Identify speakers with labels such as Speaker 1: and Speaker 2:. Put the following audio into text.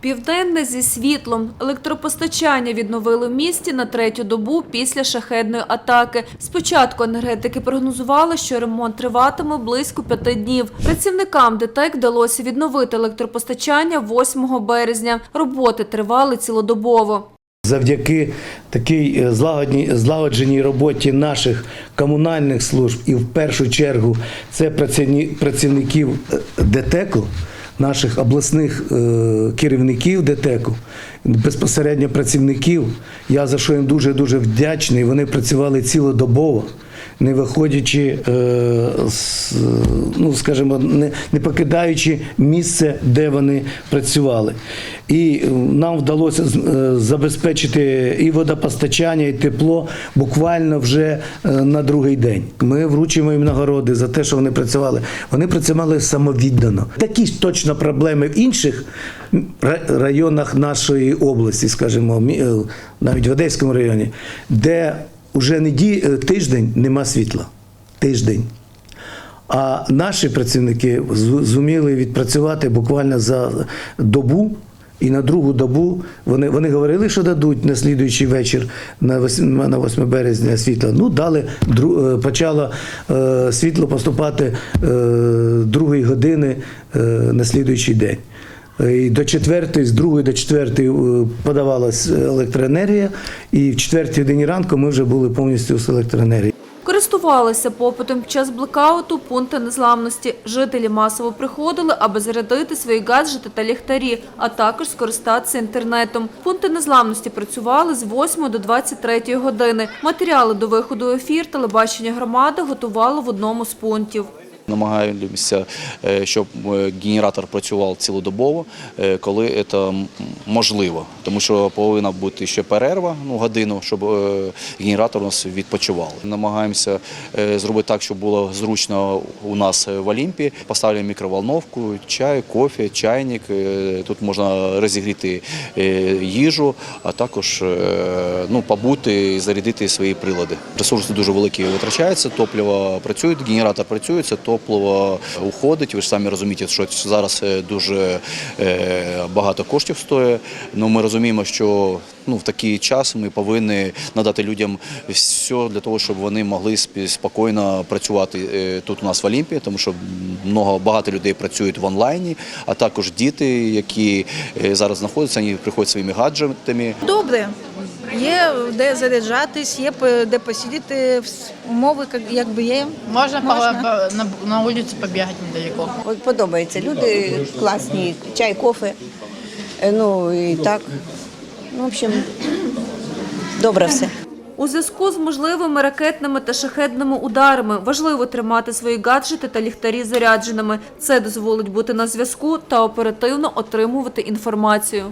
Speaker 1: Південне зі світлом. Електропостачання відновили в місті на третю добу після шахедної атаки. Спочатку енергетики прогнозували, що ремонт триватиме близько п'яти днів. Працівникам ДТЕК вдалося відновити електропостачання 8 березня. Роботи тривали цілодобово.
Speaker 2: Завдяки такій е, злагодженій роботі наших комунальних служб і в першу чергу це працівників е, ДТЕКу, наших обласних е, керівників ДТЕКу, безпосередньо працівників. Я за що їм дуже дуже вдячний. Вони працювали цілодобово. Не виходячи, е, ну скажімо, не, не покидаючи місце, де вони працювали. І нам вдалося е, забезпечити і водопостачання, і тепло буквально вже е, на другий день. Ми вручимо їм нагороди за те, що вони працювали. Вони працювали самовіддано. Такі ж точно проблеми в інших районах нашої області, скажімо, навіть в Одеському районі, де вже неді, е, тиждень нема світла. Тиждень. А наші працівники зуміли відпрацювати буквально за добу. І на другу добу вони, вони говорили, що дадуть на слідуючий вечір на 8, на 8 березня світло. Ну, дали, е, почало е, світло поступати е, другої години е, на слідуючий день. І до четвертої, з другої до четвертої е, подавалась електроенергія, і в четвертій годині ранку ми вже були повністю з електроенергією.
Speaker 1: Користувалися попитом під час блекауту пункти незламності. Жителі масово приходили, аби зарядити свої гаджети та ліхтарі, а також скористатися інтернетом. Пункти незламності працювали з 8 до 23 години. Матеріали до виходу ефір телебачення громади готувало в одному з пунктів.
Speaker 3: Намагаємося, е, щоб е, генератор працював цілодобово, е, коли це можливо. Тому що повинна бути ще перерва, ну, годину, щоб генератор у нас відпочивав. Намагаємося зробити так, щоб було зручно у нас в Олімпі. Поставлюємо мікроволновку, чай, кофе, чайник. Тут можна розігріти їжу, а також ну, побути і зарядити свої прилади. Ресурси дуже великі витрачаються, топливо працює, генератор працює, це топливо уходить. Ви ж самі розумієте, що зараз е, дуже е, багато коштів стоїть. Ну, ми розуміємо, що ну, в такий час ми повинні надати людям все для того, щоб вони могли спокійно працювати е, тут у нас в Олімпії, тому що много, багато людей працюють в онлайні, а також діти, які зараз знаходяться, вони приходять своїми гаджетами.
Speaker 4: Добре. Є де заряджатись, є де посидіти, умови якби є.
Speaker 5: Можна,
Speaker 4: Можна.
Speaker 5: по- по- на, на вулиці побігати недалеко.
Speaker 6: От подобається. Люди класні, чай, кофе. Е, Ну і так. Ну, в общем, добре все.
Speaker 1: У зв'язку з можливими ракетними та шахедними ударами важливо тримати свої гаджети та ліхтарі зарядженими. Це дозволить бути на зв'язку та оперативно отримувати інформацію.